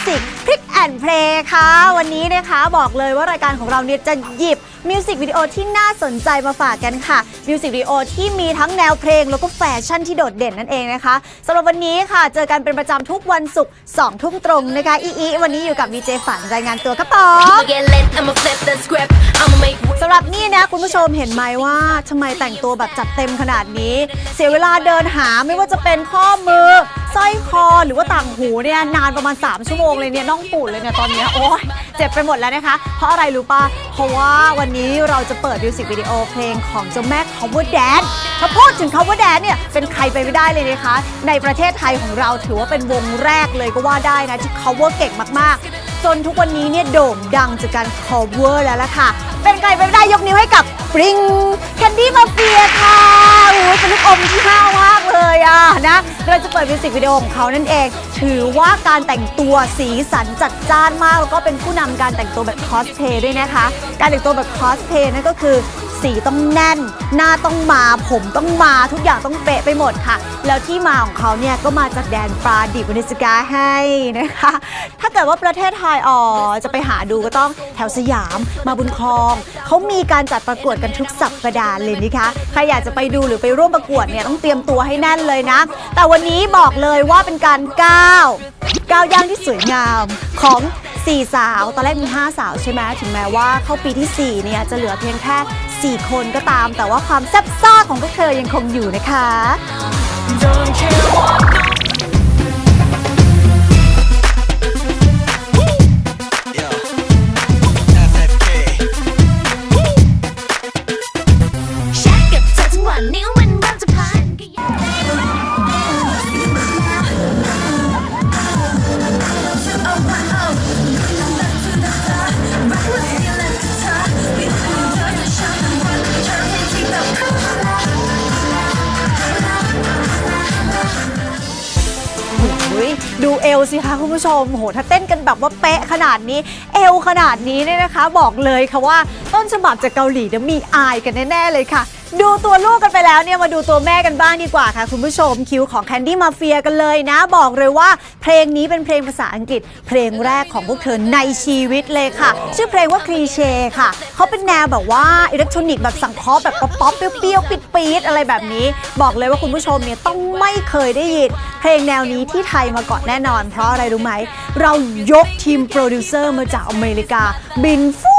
มิวสิกพริกแอนเพลงค่ะ วันนี้นะคะบอกเลยว่ารายการของเราเนี่ยจะหยิบมิวสิกวิดีโอที่น่าสนใจมาฝากกันค่ะมิวสิกวิดีโอที่มีทั้งแนวเพลงแล้วก็แฟชั่นที่โดดเด่นนั่นเองนะคะสำหรับวันนี้ค่ะ เจอกันเป็นประจำทุกวันศุกร์2ทุ่มตรงนะคะอีอีวันนี้อยู่กับวีเจฝันรายงานตัวครับผม I'ma get lit, I'ma flip the script, I'ma make สำหรับนี่นะคุณผู้ชมเห็นไหมว่าทำไมแต่งตัวแบบจัดเต็มขนาดนี้ เสียเวลาเดินหาไม่ว่าจะเป็นข้อมือ สร้อยคอหรือว่าต่างหูเนี่ยนานประมาณ 3 ชั่วโมงเลยเนี่ยน้องปูดเลยเนี่ยตอนเนี้ยโอ้ยเจ็บไปหมดแล้วนะคะ เพราะอะไรรู้ป่ะ เพราะว่าวันนี้เราจะเปิดมิวสิกวิดีโอเพลงของเจ้าแม่ cover dance ถ้าพูดถึง cover dance เนี่ยเป็นใครไปไม่ได้เลยนะคะ ในประเทศไทยของเราถือว่าเป็นวงแรกเลยก็ว่าได้นะที่ cover เก่งมากๆ จนทุกวันนี้เนี่ยโด่งดังจากการ cover แล้วล่ะค่ะ เป็นใครไปไม่ได้ยกนิ้วให้กับปริงแคนดี้มาเฟียค่ะโอ้ยเป็นลูกอมที่ห้าวมากเลยอะ นะเราจะเปิดมิวสิกวิดีโอของเขานั่นเอง ถือว่าการแต่งตัวสีสันจัดจ้านมาก แล้วก็เป็นผู้นำการแต่งตัวแบบคอสเพย์ด้วยนะคะ การแต่งตัวแบบคอสเพย์นั่นก็คือ สีต้องแน่น หน้าต้องมาผมต้องมาทุกอย่างต้องเป๊ะไปหมดค่ะ แล้วที่มาของเขาเนี่ยก็มาจากแดนปลาดิบวนิสกาให้นะคะ ถ้าเกิดว่าประเทศไทยอ๋อจะไปหาดูก็ต้องแถวสยามมาบุญครอง เขามีการจัดประกวดกันทุกสัปดาห์เลยนะคะใครอยากจะไปดูหรือไปร่วมประกวดเนี่ยต้องเตรียมตัวให้แน่นเลยนะ แต่วันนี้บอกเลยว่าเป็นการก้าวก้าวย่างที่สวยงามของ 4สาว ตอนแรกมี 5 สาวใช่ไหมถึงแม้ว่าเข้าปีที่ 4 เนี่ยจะเหลือเพียงแค่ 4 คนก็ตาม แต่ว่าความแซ่บซ่าของพวกเธอยังคงอยู่นะคะ ดูเอวสิคะคุณผู้ชมโหถ้าเต้นกันแบบว่าเป๊ะขนาดนี้ เอวขนาดนี้เนี่ยนะคะ บอกเลยค่ะว่าต้นฉบับจากเกาหลีเนี่ยมีอายกันแน่ๆเลยค่ะ ดูตัวลูกกันไปแล้วเนี่ยมาดูตัวแม่กันบ้างดีกว่าค่ะ คุณผู้ชมคิวของ Candy Mafia กันเลยนะ บอกเลยว่าเพลงนี้เป็นเพลงภาษาอังกฤษ เพลงแรกของพวกเธอในชีวิตเลยค่ะ ชื่อเพลงว่าคลีเช่ค่ะ เขาเป็นแนวแบบว่าอิเล็กทรอนิกส์แบบสังเคราะห์แบบป๊อปๆเปรี้ยวๆปิดๆอะไรแบบนี้ บอกเลยว่าคุณผู้ชมเนี่ยต้องไม่เคยได้ยินเพลงแนวนี้ที่ไทยมาก่อนแน่นอน เพราะอะไรรู้ไหมเรายกทีมโปรดิวเซอร์มาจากอเมริกาบินฟู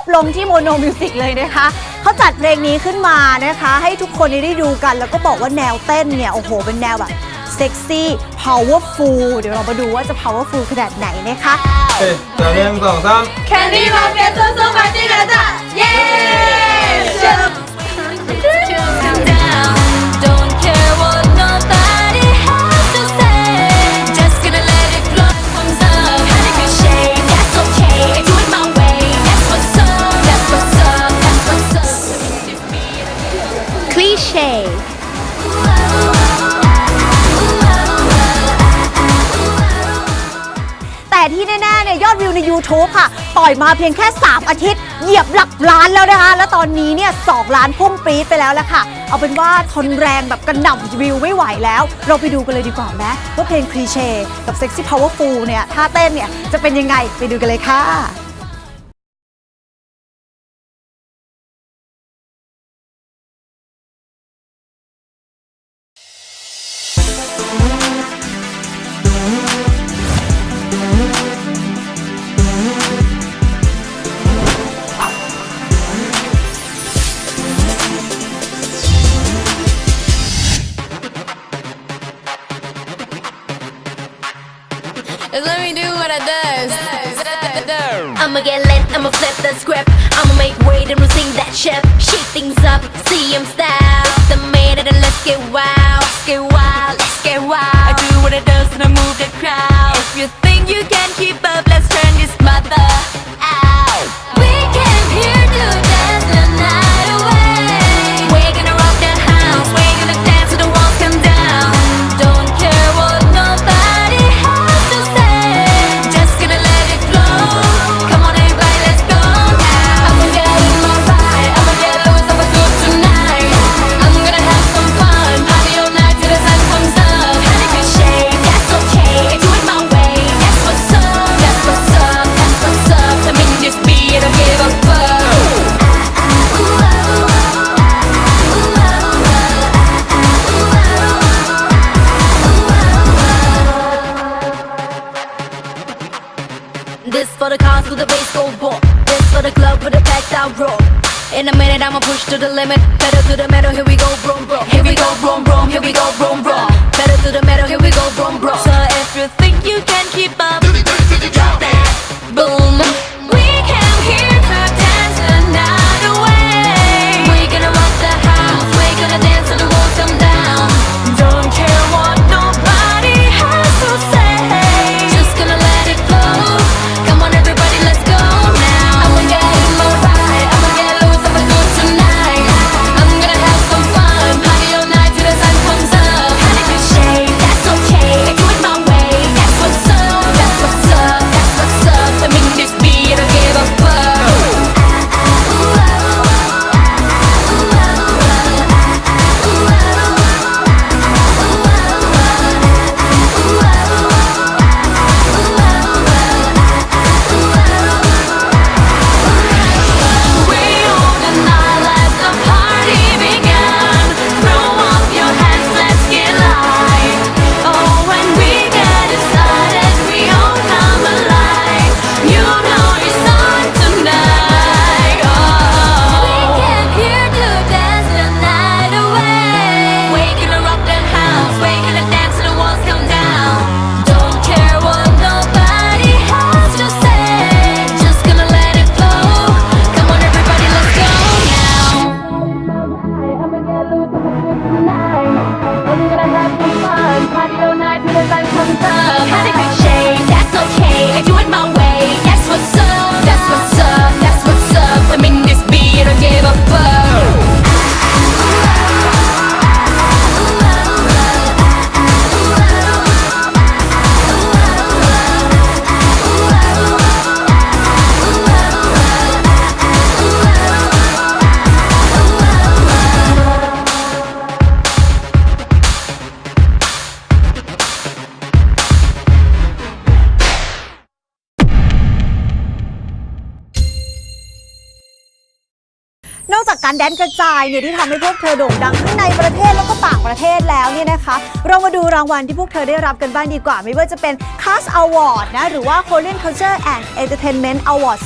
บลงที่โมโนมิวสิกเลยนะคะ เขาจัดเพลงนี้ขึ้นมานะคะ ให้ทุกคนได้ดูกัน แล้วก็บอกว่าแนวเต้นเนี่ย โอ้โห เป็นแนวแบบเซ็กซี่ powerful เดี๋ยวเรามาดูว่าจะ powerful ขนาดไหนนะคะเฮ้ยหนึ่งสองสามแคนดี้มาเฟียสู้ๆมาที่กันจ้ะเย้ ใน YouTube ค่ะ ปล่อยมาเพียงแค่ 3 อาทิตย์ เหยียบหลักล้านแล้วนะคะ แล้วตอนนี้เนี่ยสล้านพุ่งปรี๊ดไปแล้วละค่ะ เอาเป็นว่าทนแรงแบบกระหน่ำวิวไม่ไหวแล้ว เราไปดูกันเลยดีกว่าไหมว่าเพลงคลีเช่กับเซ็กซี่พาวเวอร์ฟูลเนี่ยท่าเต้นเนี่ยจะเป็นยังไงไปดูกันเลยค่ะ I'ma get lit, I'ma flip the script. I'ma make and we'll sing that shit. Shake things up, In a minute, I'ma push to the limit. Pedal to the metal, here we go, brum brum. Here we go, brum brum. Here we go, brum brum. Pedal to the metal, here we go, brum brum. So if you think you can keep up, drop that boom. การแดนกระจายเนี่ยที่ทำให้พวกเธอโด่งดังทั้งในประเทศแล้วก็ต่างประเทศแล้วเนี่ยนะคะ เรามาดูรางวัลที่พวกเธอได้รับกันบ้างดีกว่า ไม่ว่าจะเป็น CAS Award นะหรือว่า Korean Culture and Entertainment Award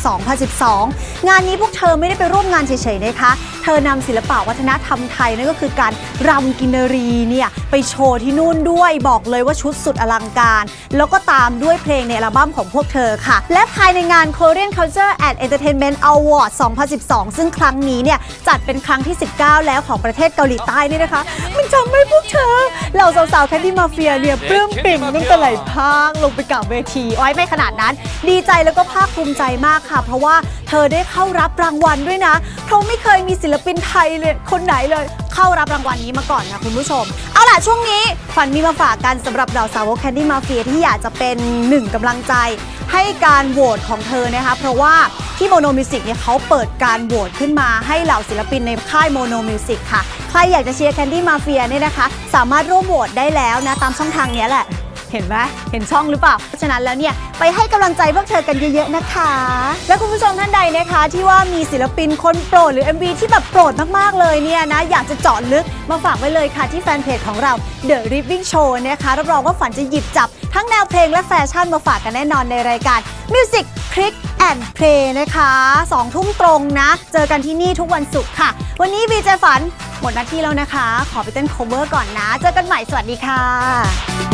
2012 งานนี้พวกเธอไม่ได้ไปร่วมงานเฉยๆนะคะ เธอนำศิลปะวัฒนธรรมไทยนั่นก็คือการรำกินรีเนี่ย ไปโชว์ที่นู่นด้วยบอกเลยว่าชุดสุดอลังการ แล้วก็ตามด้วยเพลงในอัลบั้มของพวกเธอค่ะ และภายในงาน Korean Culture and Entertainment Award 2012 ซึ่งครั้งนี้เนี่ยจัดเป็นครั้งที่ 19 แล้วของประเทศเกาหลีใต้นี่นะคะ มันทำให้พวกเธอเหล่าสาวๆแคนดี้มาเฟียเนี่ยปลื้มปิ่มน้ำตาไหลพางลงไปกับเวทีอ้อยไม่ขนาดนั้น ดีใจแล้วก็ภาคภูมิใจมากค่ะ เพราะว่าเธอได้เข้ารับรางวัลด้วยนะ เพราะไม่เคยมีศิลปินไทยเลยคนไหนเลยเข้ารับรางวัลนี้มาก่อนนะคุณผู้ชม เอาล่ะช่วงนี้ฝันมีมาฝากกันสำหรับเหล่าสาวกแคนดี้มาเฟียที่อยากจะเป็นหนึ่งกำลังใจ ให้การโหวตของเธอนะคะ เพราะว่าที่โมโนมิวสิกเนี่ยเขาเปิดการโหวตขึ้นมาให้เหล่าศิลปินในค่ายโมโนมิวสิกค่ะ ใครอยากจะเชียร์แคนดี้มาเฟียเนี่ยนะคะ สามารถร่วมโหวตได้แล้วนะตามช่องทางนี้แหละ เห็นไหมเห็นช่องหรือเปล่า เพราะฉะนั้นแล้วเนี่ยไปให้กำลังใจพวกเธอกันเยอะๆนะคะ และคุณผู้ชมท่านใดนะคะ ที่ว่ามีศิลปินคนโปรดหรือ MV ที่แบบโปรดมากๆเลยเนี่ยนะอยากจะเจาะลึกมาฝากไว้เลยค่ะที่แฟนเพจของเรา The Ripping Show นะคะรับรองว่าฝันจะหยิบจับ ทั้งแนวเพลงและแฟชั่นมาฝากกันแน่นอนในรายการ Music Click and Play นะคะ2ทุ่มตรงนะ เจอกันที่นี่ทุกวันศุกร์ค่ะ วันนี้วีเจฝันหมดหน้าที่แล้วนะคะ ขอไปเต้น cover ก่อนนะ เจอกันใหม่สวัสดีค่ะ